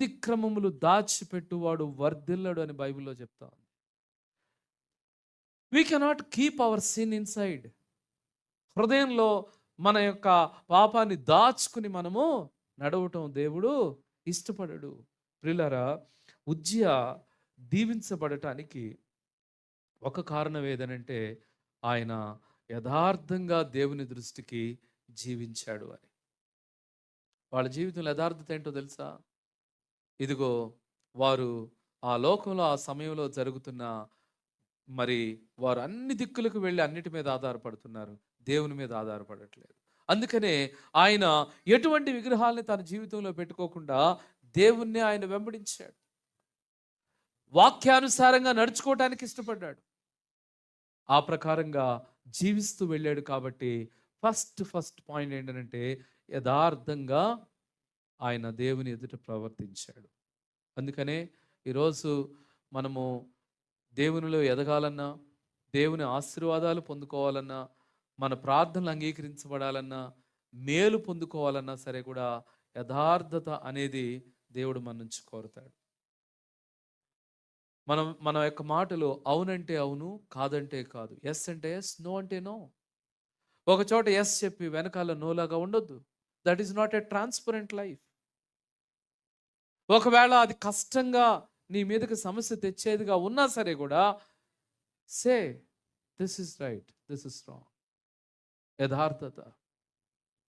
అతిక్రమములు దాచిపెట్టువాడు వర్ధిల్లడు అని బైబిల్లో చెప్తా ఉంది. We cannot keep our sin inside హృదయంలో మన యొక్క పాపాన్ని దాచుకుని మనము నడవటం దేవుడు ఇష్టపడడు. ప్రిలరా ఉజ్జయ దీవించబడటానికి ఒక కారణం ఏదనంటే ఆయన యథార్థంగా దేవుని దృష్టికి జీవించాడు అని. వాళ్ళ జీవితంలో యథార్థత ఏంటో తెలుసా? ఇదిగో వారు ఆ లోకంలో ఆ సమయంలో జరుగుతున్న మరి వారు అన్ని దిక్కులకు వెళ్ళి అన్నిటి మీద ఆధారపడుతున్నారు. దేవుని మీద ఆధారపడట్లేదు. అందుకనే ఆయన ఎటువంటి విగ్రహాలని తన జీవితంలో పెట్టుకోకుండా దేవుణ్ణి ఆయన వెంబడించాడు. వాక్యానుసారంగా నడుచుకోవటానికి ఇష్టపడ్డాడు. ఆ ప్రకారంగా జీవిస్తూ వెళ్ళాడు కాబట్టి ఫస్ట్ ఫస్ట్ పాయింట్ ఏంటంటే యథార్థంగా ఆయన దేవుని ఎదుట ప్రవర్తించాడు. అందుకనే ఈరోజు మనము దేవునిలో ఎదగాలన్నా దేవుని ఆశీర్వాదాలు పొందుకోవాలన్నా మన ప్రార్థనలు అంగీకరించబడాలన్నా మేలు పొందుకోవాలన్నా సరే కూడా యథార్థత అనేది దేవుడు మన నుంచి కోరుతాడు. మనం మన యొక్క మాటలు అవునంటే అవును కాదంటే కాదు. ఎస్ అంటే ఎస్ నో అంటే నో ఒక చోట ఎస్ చెప్పి వెనకాల నోలాగా ఉండొద్దు. That is not a transparent life ఒకవేళ అది కష్టంగా నీ మీదకి సమస్య తెచ్చేదిగా ఉన్నా సరే కూడా say this is right this is wrong. యథార్థత.